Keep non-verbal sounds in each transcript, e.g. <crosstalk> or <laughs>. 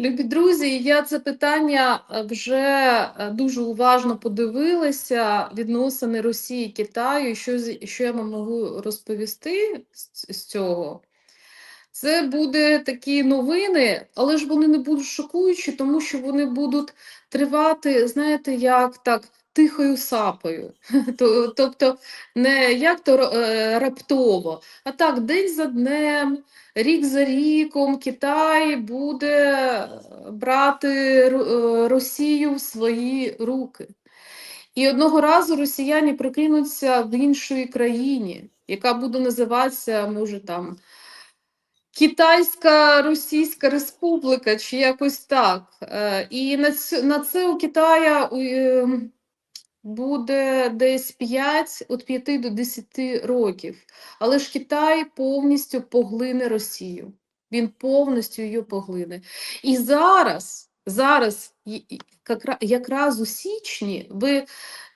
Любі друзі, я це питання е, вже е, дуже уважно подивилася. Відносини Росії і Китаю. Що, що я вам можу розповісти з цього? Це буде такі новини, але ж вони не будуть шокуючі, тому що вони будуть тривати, знаєте, як так, тихою сапою. <laughs> Тобто не як то е, раптово, а так, день за днем, рік за ріком Китай буде е, брати е, Росію в свої руки. І одного разу росіяни прокинуться в іншій країні, яка буде називатися, може там. Китайська Російська Республіка, чи якось так. І на це, у Китая е, буде десь 5, від 5 до 10 років. Але ж Китай повністю поглине Росію. Він повністю її поглине. І зараз, зараз, якраз у січні, ви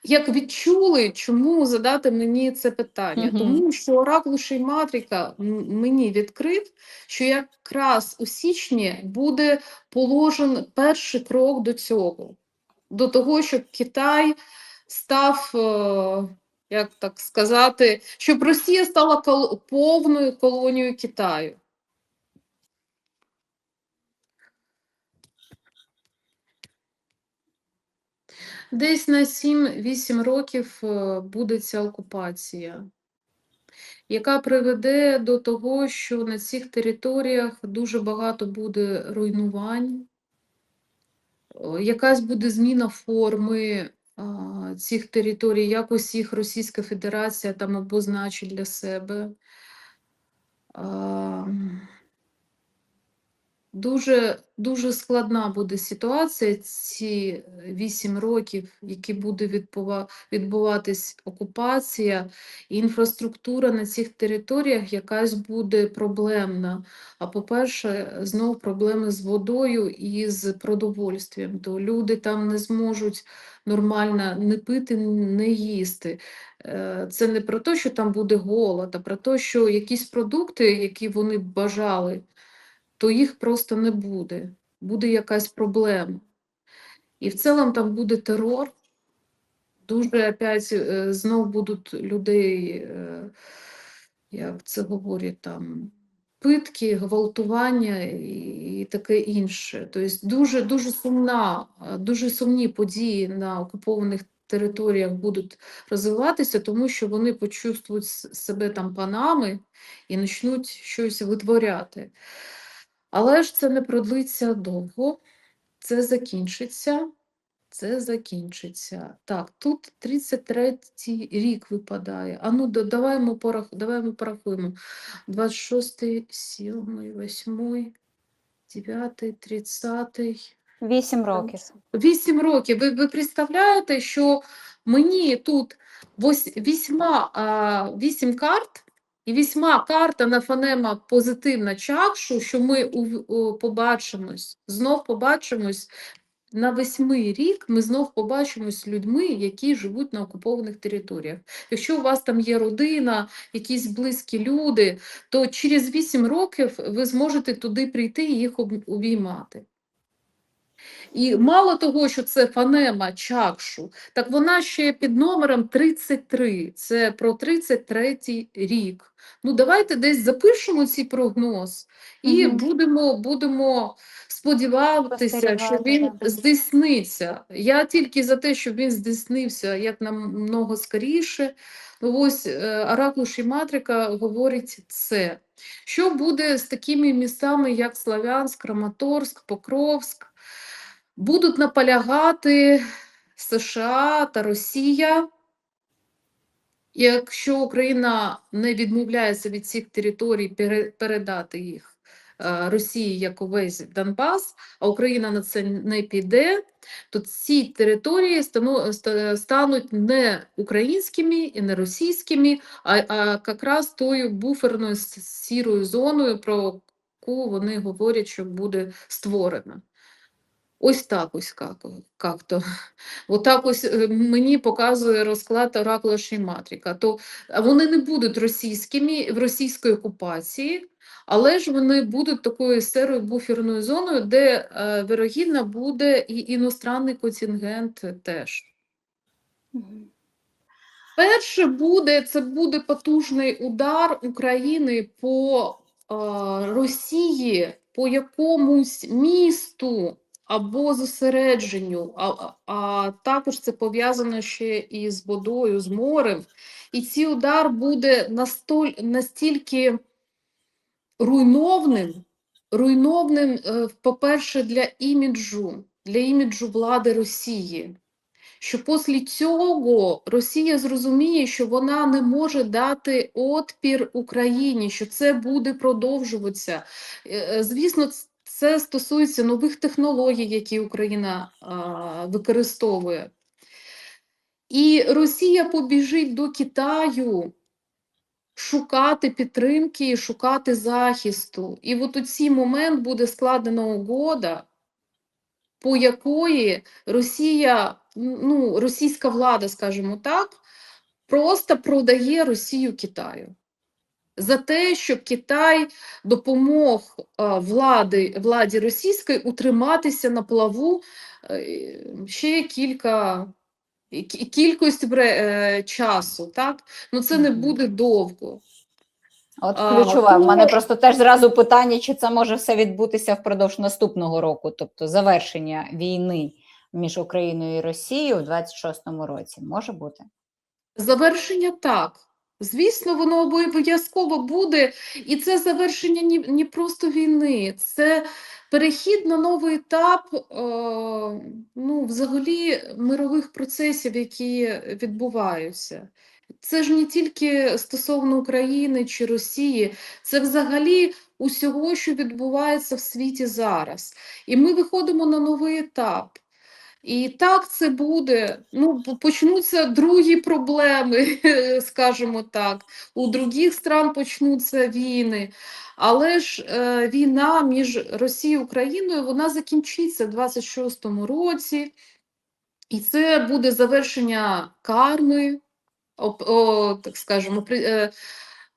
як відчули, чому задати мені це питання? Мгм. Тому що оракул Шейматрика м- мені відкрив, що якраз у січні буде положен перший крок до цього, до того, щоб Китай став, е, як так сказати, щоб Росія стала кол- повною колонією Китаю. Десь на 7-8 років е, буде ця окупація, яка приведе до того, що на цих територіях дуже багато буде руйнувань, якась буде зміна форми цих територій, якось їх Російська Федерація там обозначить для себе. Дуже, дуже складна буде ситуація ці 8 років, які буде відбува- відбуватись окупація, інфраструктура на цих територіях якась буде проблемна. А по-перше, знов проблеми з водою і з продовольствям. То люди там не зможуть нормально не пити, не їсти. Е, Це не про те, що там буде голод, а про те, що якісь продукти, які вони бажали, то їх просто не буде. Буде якась проблема. І в цілому там буде терор. Дуже опять е, знов будуть людей, е, як це говорять там, питки, гвалтування і, таке інше. Тобто дуже, дуже сумна, дуже сумні події на окупованих територіях будуть розвиватися, тому що вони почувствують себе там панами і почнуть щось витворяти. Але ж це не продлиться довго, це закінчиться, це закінчиться. Так, тут 33-й рік випадає. А ну, да- давай ми, порах... давай ми порахуємо. 26-й, 7-й, 8-й, 9-й, 30-й. Вісім років. Вісім років. Ви, ви представляєте, що мені тут вось, вісьма, а, вісім карт, і вісьма карта на фонема позитивна чакшу, що ми о, побачимось, знов побачимось на восьмий рік, ми знов побачимось людьми, які живуть на окупованих територіях. Якщо у вас там є родина, якісь близькі люди, то через вісім років ви зможете туди прийти і їх обіймати. І мало того, що це фонема чакшу, так вона ще під номером 33. Це про 33 рік. Ну, давайте десь запишемо цей прогноз і Мгм. будемо, будемо сподіватися, що він здійсниться. Я тільки за те, щоб він здійснився як намного скоріше. Ну, Ось е, Оракул Шіматрика говорить це. Що буде з такими містами, як Славянськ, Краматорськ, Покровськ? Будуть наполягати США та Росія. Якщо Україна не відмовляється від цих територій передати їх е, Росії як увесь Донбас, а Україна на це не піде, то ці території стануть не українськими і не російськими, а, якраз тою буферною сірою зоною, про яку вони говорять, що буде створена. Ось так ось как, как-то. <laughs> Отак ось е, мені показує розклад оракула Шейматріка. То вони не будуть російськими в російській окупації, але ж вони будуть такою серою буферною зоною, де е, вирогідно буде і іностранний контингент теж. Перше буде це буде потужний удар України по е, Росії, по якомусь місту або зосередженню, а, а- також це пов'язано ще і з водою, з морем. І цей удар буде настоль, настільки руйновним, руйновним, е, по-перше, для іміджу, для іміджу влади Росії що після цього Росія зрозуміє, що вона не може дати отпір Україні, що це буде продовжуватися. Е, е, Звісно, це стосується нових технологій, які Україна а, використовує. І Росія побіжить до Китаю шукати підтримки, шукати захисту. І от у цей момент буде складена угода, по якої Росія, ну, російська влада, скажімо так, просто продає Росію Китаю. За те, щоб Китай допомог влади, владі російської утриматися на плаву е, ще кілька кі- кількість бре- е, часу, так? Ну це не буде довго. От А, ключове. В мене просто теж зразу питання, чи це може все відбутися впродовж наступного року, тобто завершення війни між Україною і Росією у 26-му році. Може бути? Завершення так. Звісно, воно обов'язково буде, і це завершення не, не просто війни, це перехід на новий етап е, ну, взагалі мирових процесів, які відбуваються. Це ж не тільки стосовно України чи Росії, це взагалі усього, що відбувається в світі зараз. І ми виходимо на новий етап. І так це буде. Ну, почнуться другі проблеми, <laughs> скажімо так. У других стран почнуться війни. Але ж е, війна між Росією і Україною вона закінчиться в 26-му році, і це буде завершення карми, оп- о, так скажемо, при- е,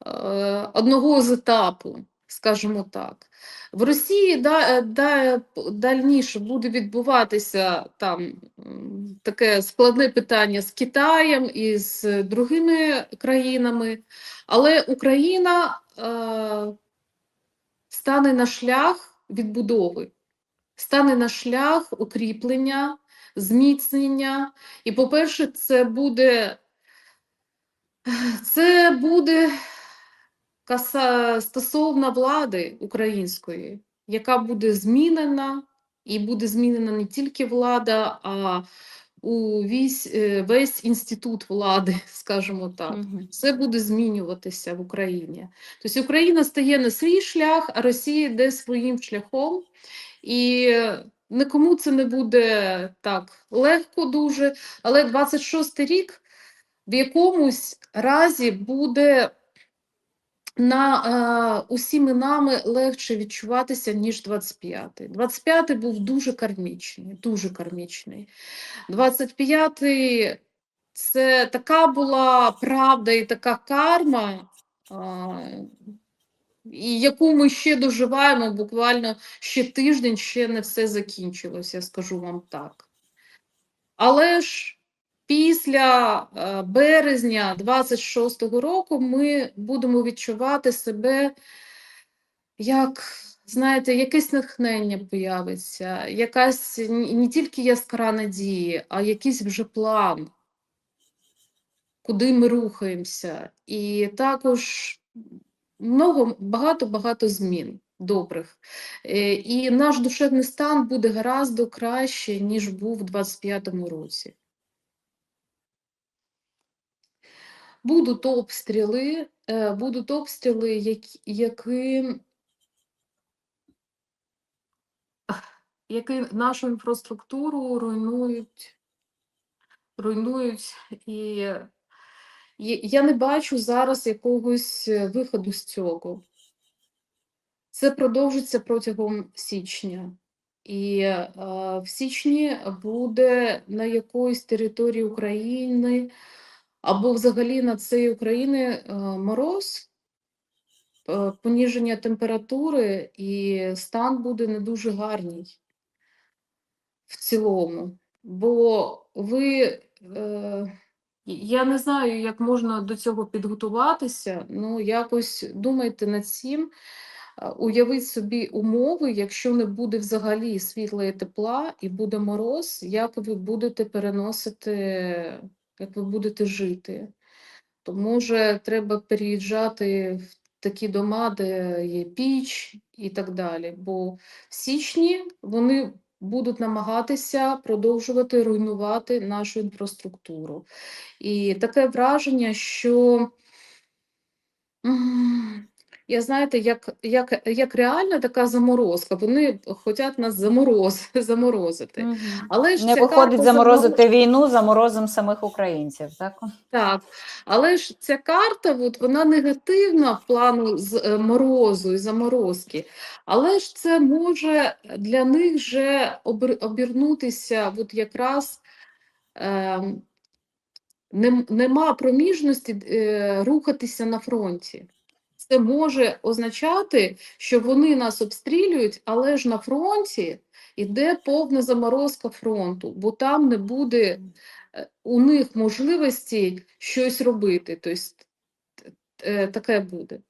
е, одного з етапу, скажімо так. В Росії да, е, да, дальніше буде відбуватися там таке складне питання з Китаєм і з другими країнами, але Україна е, стане на шлях відбудови, стане на шлях укріплення, зміцнення. І, по-перше, це буде, це буде стосовно влади української, яка буде змінена, і буде змінена не тільки влада, а у весь, е, весь інститут влади, <laughs> скажімо так. Мгм. Все буде змінюватися в Україні. Тобто Україна стає на свій шлях, а Росія йде своїм шляхом. І нікому це не буде так легко дуже, але 26 й рік в якомусь разі буде на е, усіми нами легше відчуватися, ніж 25-й. 25-й був дуже кармічний, дуже кармічний. 25-й це така була правда і така карма, а, і яку ми ще доживаємо, буквально ще тиждень, ще не все закінчилося, скажу вам так. Але ж після е, березня 26-го року ми будемо відчувати себе як, знаєте, якесь натхнення появиться, якась не тільки яскра надії, а якийсь вже план, куди ми рухаємося. І також багато-багато змін добрих. Е, І наш душевний стан буде гораздо краще, ніж був у 25-му році. Будуть обстріли, е, будуть обстріли, які, які, нашу інфраструктуру руйнують, руйнують. І я не бачу зараз якогось е, виходу з цього. Це продовжиться протягом січня. І е, в січні буде на якоїсь території України або взагалі на цій України е, мороз, е, поніження температури, і стан буде не дуже гарний в цілому. Бо ви, е, я не знаю, як можна до цього підготуватися, ну якось думайте над цим. Уявіть собі умови, якщо не буде взагалі світла і тепла, і буде мороз, як ви будете переносити, як ви будете жити. То може треба переїжджати в такі дома, де є піч і так далі. Бо в січні вони будуть намагатися продовжувати руйнувати нашу інфраструктуру. І таке враження, що я знаєте, як, як, як реальна така заморозка, вони хочуть нас замороз, <laughs> заморозити. Але ж Не виходить заморозити війну за морозом самих українців, так? Так, але ж ця карта, от, вона негативна в плану з е, морозу і заморозки, але ж це може для них же обернутися от якраз нем- нема проміжності е, рухатися на фронті. Це може означати, що вони нас обстрілюють, але ж на фронті йде повна заморозка фронту, бо там не буде е, у них можливості щось робити. Тобто е, таке буде.